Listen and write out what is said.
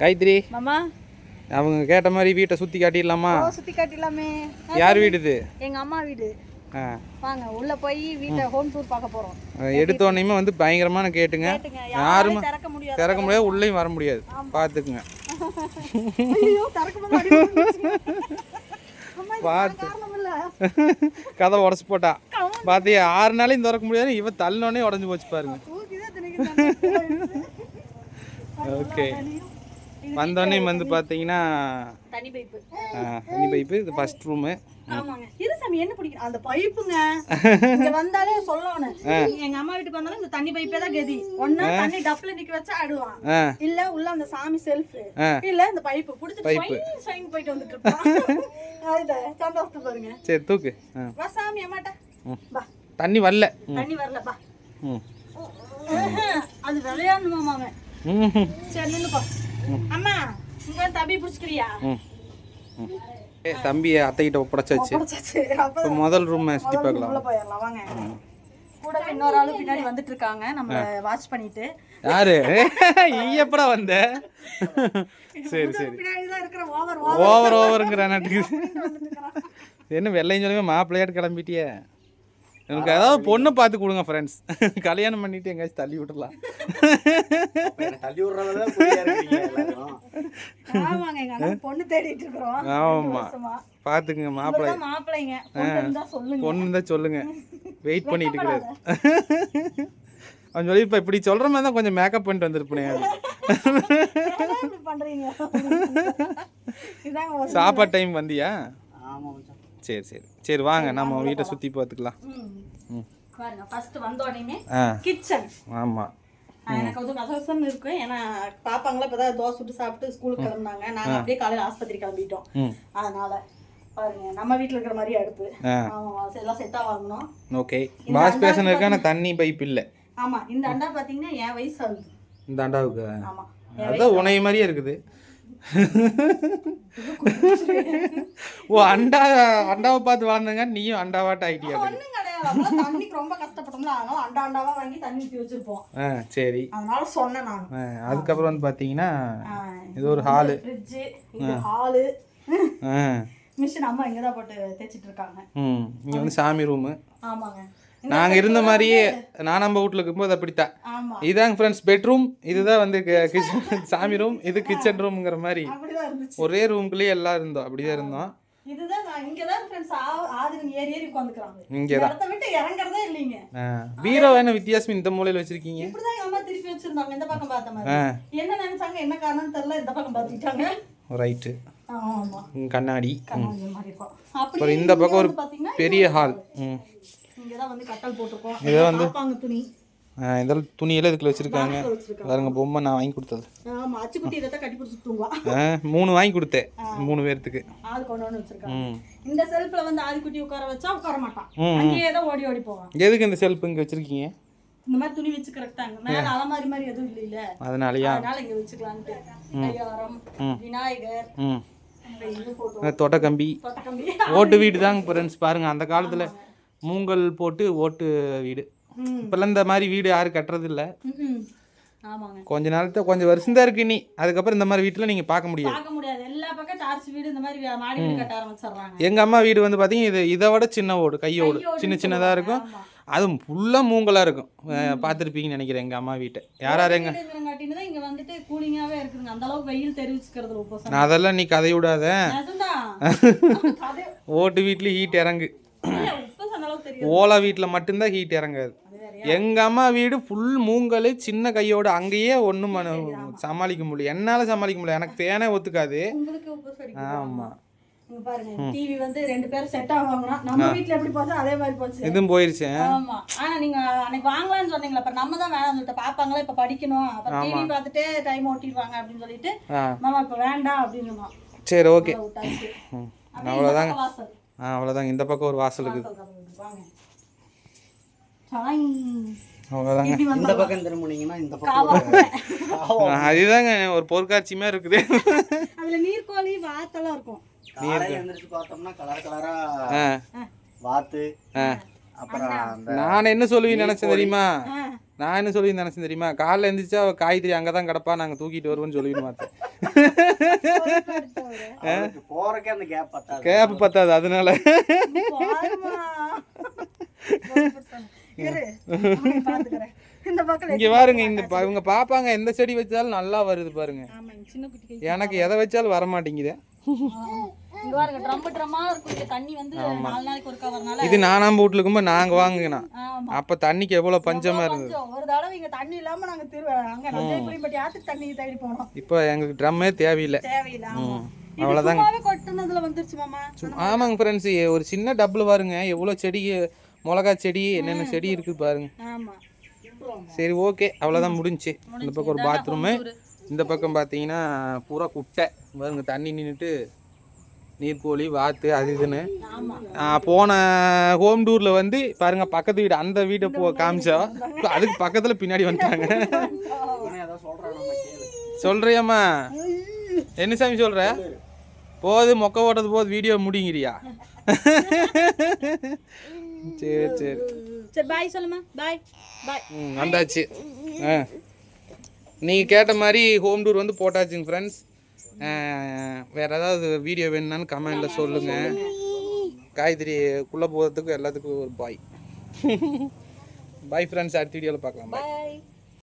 காயத்ரி மாமா. அவங்க கேட்ட மாதிரி வீட்டை சுற்றி காட்டிடலாமா? சுத்தி காட்டிடலாமே. யார் வீடு இது எங்க அம்மா வீடு. வாங்க உள்ள போய் வீட்டை ஹோம் டூர் பார்க்க போறோம். எடுத்தோடனே வந்து பயங்கரமான கேட்டுங்க. யாருமே திறக்க முடியாது. திறக்க முடியாது உள்ளேயும் வர முடியாது. பார்த்துக்குங்க. பார்த்து. கதை உடச்சு போட்டா. பார்த்தியா ஆறு நாளையும் திறக்க முடியாது இவன் தள்ளினோடனே உடஞ்சி போச்சு பாருங்க. ஓகே வந்தோடனே வந்து பார்த்தீங்கன்னா தண்ணி பைப்பு. தண்ணி பைப்பு இது ஃபஸ்ட் ரூமு இரு சாமி என்ன பிடிக்கும்? அந்த பைப்புங்க. இங்க வந்தாலே சொல்லணும். எங்க அம்மா வீட்டுக்கு வந்தாலும் இந்த தண்ணி பைப்பே தான் கதி. தண்ணி டப்ல நிக்க வச்சா ஆடுவான் இல்ல உள்ள அந்த சாமி செல்ஃப். இல்ல இந்த பைப்பு. புடிச்சு போயிட்டு வந்துட்டு இருப்பான். சந்தோஷத்தை பாருங்க. சரி தூக்கு. வா சாமி அம்மாட்ட. வா. தண்ணி வரல. தண்ணி வரல வா. ம். அது விளையாடணுமா அவன். ம். சரி நின்னுப்பா அம்மா இங்க தம்பி பிடிச்சிக்கிறியா? தம்பி அத்தைக்கிட்ட ஒப்படைச்சாச்சு. முதல் ரூம் சுற்றி பார்க்கலாம். உள்ள போயிடலாம் வாங்க. கூட இன்னொரு ஆளு பின்னாடி வந்துட்டு இருக்காங்க நம்ம வாட்ச் பண்ணிட்டு. யாரு? எப்படா வந்த? சரி சரி. ஓவர் ஓவர் ஓவருங்கிற என்ன வெள்ளையும் சொல்லுங்க மாப்பிள்ளையாட்டு கிளம்பிட்டியே? எனக்கு ஏதாவது பொண்ணு பார்த்து கொடுங்க ஃப்ரெண்ட்ஸ் கல்யாணம் பண்ணிட்டு எங்கேயாச்சும் தள்ளி விட்டுறலாம் தள்ளி விடுறதா புரியா இருக்கீங்க எல்லாரும். ஆமாங்க எங்க அண்ணன் பொண்ணு தேடிட்டு இருக்கிறோம். வருஷமா. பார்த்துக்குங்க மாப்பிள்ளை. மாப்பிள்ளைங்க. பொண்ணு இருந்தா சொல்லுங்க. வெயிட் பண்ணிட்டு இருக்கிறாரு அவன் சொல்லி இப்போ இப்படி சொல்கிற மாதிரி தான் கொஞ்சம் மேக்கப் பண்ணிட்டு வந்திருப்பேன். சாப்பாடு டைம் வந்தியா? ஆமா சரி சரி. சரி வாங்க. நம்ம வீட்டை சுற்றி பார்த்துக்கலாம். பாருங்க ஃபர்ஸ்ட் வந்த உடனே கிச்சன் ஆமாம் எனக்கு வந்து கசகசன்னு இருக்கும் ஏன்னா பாப்பாங்களா இப்பதான் தோசை சுட்டு சாப்பிட்டு ஸ்கூலுக்கு கிளம்புனாங்க. நாங்க அப்படியே காலையில ஆஸ்பத்திரி கிளம்பிட்டோம். ம். அதனால பாருங்க நம்ம வீட்ல இருக்கிற மாதிரி அடுப்பு. ஆமா எல்லாம் செட்டா வாங்கணும் ஓகே. வாஷ் தண்ணி பைப் இல்லை. ஆமா இந்த அண்டா பாத்தீங்கன்னா என் வயசு ஆகுது. இந்த அண்டாவுக்கு. ஆமா அதான் உனைய மாதிரியே இருக்குது. ஓ அண்டா அண்டாவை பார்த்து வாழ்ந்துங்க நீயும் அண்டாவாட்ட தண்ணிக்கு ரொம்ப கஷ்டப்பட்டோம்ல. அதனால அண்டா அண்டாவா வாங்கி தண்ணி ஊத்தி வச்சிருப்போம். ஆ சரி. அதனால சொன்னேன் நான். ஆ, அதுக்கப்புறம் வந்து பார்த்தீங்கன்னா இது ஒரு ஹாலு. ஃப்ரிட்ஜ் இது ஹாலு. மிஷின் அம்மா இங்க தான் போட்டு தேய்ச்சிட்டு இருக்காங்க. ம் இங்கே வந்து சாமி ரூமு. ஆமாங்க. நாங்கள் இருந்த மாதிரியே நான் நம்ம வீட்டில் இருக்கும்போது அப்படித்தான். இதாங்க ஃப்ரெண்ட்ஸ் பெட்ரூம் இதுதான் வந்து கிச்சன் சாமி ரூம் இது கிச்சன் ரூம்ங்கிற மாதிரி. ஒரே ரூம்குள்ளேயே எல்லாம் இருந்தோம் அப்படிதான் இருந்தோம். இதுதான் பீரோ என்ன வித்தியாசம் இந்த மூலையில் வச்சிருக்கீங்க? ரைட்டு கண்ணாடி. அப்புறம் இந்த பக்கம் ஒரு பெரிய ஹால் ம் இங்கதான் வந்து கட்டல் போட்டிருக்கோம். இதை வந்து பாப்பாங்க துணி. இதெல்லாம் துணியெல்லாம் இதுக்குள்ள வச்சிருக்காங்க. பாருங்க பொம்மை நான் வாங்கி கொடுத்தது. ஆமா அச்சுக்குட்டி இதைத்தான் கட்டி பிடிச்சி தூங்குவா ஆ, மூணு வாங்கி கொடுத்தேன். மூணு பேர்த்துக்கு. ஆள் கொண்டு வந்து வச்சிருக்காங்க. ம். இந்த செல்ஃப்ல வந்து ஆதிக்குட்டி உட்கார வச்சா உட்கார மாட்டான். அங்கேயே தான் ஓடி ஓடி போவான். எதுக்கு இந்த செல்ஃப் இங்கே வச்சிருக்கீங்க? இந்த மாதிரி துணி வச்சு கரெக்டாங்க மேல அலமாரி மாதிரி எதுவும் இல்லைல்ல. அதனாலயா? அதனால இங்க கையாரம் விநாயகர் தொட்டக்கம்பி. ஓட்டு வீடு தாங்க ஃப்ரெண்ட்ஸ் பாருங்க அந்த காலத்தில் மூங்கல் போட்டு ஓட்டு வீடு. இப்போல்லாம் இந்த மாதிரி வீடு யாரும் கட்டுறது இல்ல கொஞ்ச நாளத்தை கொஞ்சம் வருஷம் தான் இருக்கு இனி. அதுக்கப்புறம் இந்த மாதிரி வீட்டில் நீங்கள் பார்க்க முடியாது. பார்க்க முடியாது. எல்லா பக்கம் டார்ச் வீடு இந்த மாதிரி மாடி வீடு கட்ட ஆரம்பிச்சிடுறாங்க. எங்கள் அம்மா வீடு வந்து பார்த்தீங்கன்னா இது இதை விட சின்ன ஓடு கையோடு சின்ன சின்னதாக இருக்கும். அதுவும் ஃபுல்லாக மூங்கலாக இருக்கும். பார்த்துருப்பீங்கன்னு நினைக்கிறேன் எங்கள் அம்மா வீட்டை. யார் யார் எங்க வீடு இருக்கிறங்காட்டின்னு தான் இங்க வந்துட்டு கூலிங்காவே இருக்குங்க அந்த அளவுக்கு வெயில் தெரிவிச்சுக்கிறது ரொம்ப நான் அதெல்லாம் நீ கதை விடாத. ஓட்டு வீட்டில் ஹீட் இறங்கு இல்ல, உப்பு அந்த அளவுக்கு தெரியும் ஓலா வீட்டில் மட்டும்தான் ஹீட் இறங்காது. எங்கள் அம்மா வீடு ஃபுல் மூங்கல் சின்ன கையோட அங்கேயே ஒன்றும் சமாளிக்க முடியல. என்னால் சமாளிக்க முடியல. எனக்கு ஃபேனே ஒத்துக்காது. ஆமாம் டிவி வந்து ரெண்டு பேரும் செட் ஆவாங்கன்னா நம்ம வீட்ல எப்படி போச்சோ அதே மாதிரி போச்சு. இதுவும் போயிருச்சேன் ஆமா. ஆனா நீங்க அன்னைக்கு வாங்கலாம்னு சொன்னீங்களா அப்ப நம்ம தான் வேணாம்னு சொல்லிட்டு பாப்பாங்களா இப்ப படிக்கணும். அப்ப டிவி பார்த்துட்டே டைம் ஓட்டிடுவாங்க அப்படின்னு சொல்லிட்டு ஆ. மாமா இப்ப வேண்டாம் அப்படின்னு சரி ஓகே. வாசல். ஆ அவ்வளோதாங்க இந்த பக்கம் ஒரு வாசல் இருக்குது. இந்த பக்கம் திரும்பினீங்கன்னா இந்த பக்கம். அதுதாங்க ஒரு பொருட்காட்சியுமே இருக்குது. அதுல நீர்க்கோழி வாத்தெல்லாம் இருக்கும். காலையில எந்திரிச்சு பார்த்தோம்னா கலர் கலரா ஆ வாத்து ஆ. அப்புறம் அந்த நான் என்ன சொல்லுவீன்னு நினச்சேன் தெரியுமா. நான் என்ன சொல்லுவீன்னு நினச்சேன் தெரியுமா? காலைல எழுந்திரிச்சா அவ காய்கறி அங்கே தான் கிடப்பா நாங்கள் தூக்கிட்டு வருவோம்னு சொல்லிட்டு பார்த்தேன் அவருக்கு போறக்கே அந்த கேப் பத்தாது. கேப் பத்தாது அதனால. இங்க பாருங்க இந்த ப- இவங்க பாப்பாங்க எந்த செடி வச்சாலும் நல்லா வருது பாருங்க. ஆமா இந்த சின்ன குட்டி எனக்கு எதை வச்சாலும் வர மாட்டேங்குது இங்க பாருங்க ட்ரம் ட்ரம்மா இருக்கும் இங்க தண்ணி வந்து நாலு நாளைக்கு ஒருக்கா வரனால இது நானாம் வீட்டுல இருக்கும்போது நாங்க வாங்கினோம் ஆமா. அப்ப தண்ணிக்கு எவ்வளவு பஞ்சமா இருந்தது. கொஞ்சம் ஒரு தடவை இங்க தண்ணி இல்லாம நாங்க திரு அங்க நஞ்சைக்குளிப்பட்டி ஆத்துக்கு தண்ணி தேடி போனோம். இப்போ எங்களுக்கு ட்ரம்மே தேவையில்லை. அவ்வளவுதாங்க. சும்மாவே கொட்டுனதுல வந்துருச்சு மாமா. ஆமாங்க ஃப்ரெண்ட்ஸ் ஒரு சின்ன டப்பில் பாருங்க. எவ்வளோ செடி மிளகா செடி என்னென்ன செடி இருக்குது பாருங்க. சரி ஓகே. அவ்வளோதான் முடிஞ்சுச்சு இந்த பக்கம் ஒரு பாத்ரூமு இந்த பக்கம் பார்த்தீங்கன்னா பூரா குட்டை. பாருங்க தண்ணி நின்றுட்டு நீர்க்கோழி வாத்து அது இதுன்னு. போன ஹோம் டூரில் வந்து பாருங்க பக்கத்து வீடு அந்த வீட்டை போ காமிச்சோம் அதுக்கு பக்கத்தில் பின்னாடி வந்துட்டாங்க. சொல்றியாம்மா. என்ன சாமி சொல்ற? போது மொக்க ஓட்டது போது வீடியோ முடிங்கிறியா? சரி சரி. சரி பாய் சொல்லுமா பாய் பாய் ம் வந்தாச்சு. ஆ. நீங்கள் கேட்ட மாதிரி ஹோம் டூர் வந்து போட்டாச்சுங்க ஃப்ரெண்ட்ஸ் வேறு ஏதாவது வீடியோ வேணும்னாலும் கமெண்டில் சொல்லுங்கள் காய்கறிக்குள்ளே போகிறதுக்கு எல்லாத்துக்கும் ஒரு பாய் பாய் ஃப்ரெண்ட்ஸ் அடுத்த வீடியோவில் பார்க்கலாம். பாய்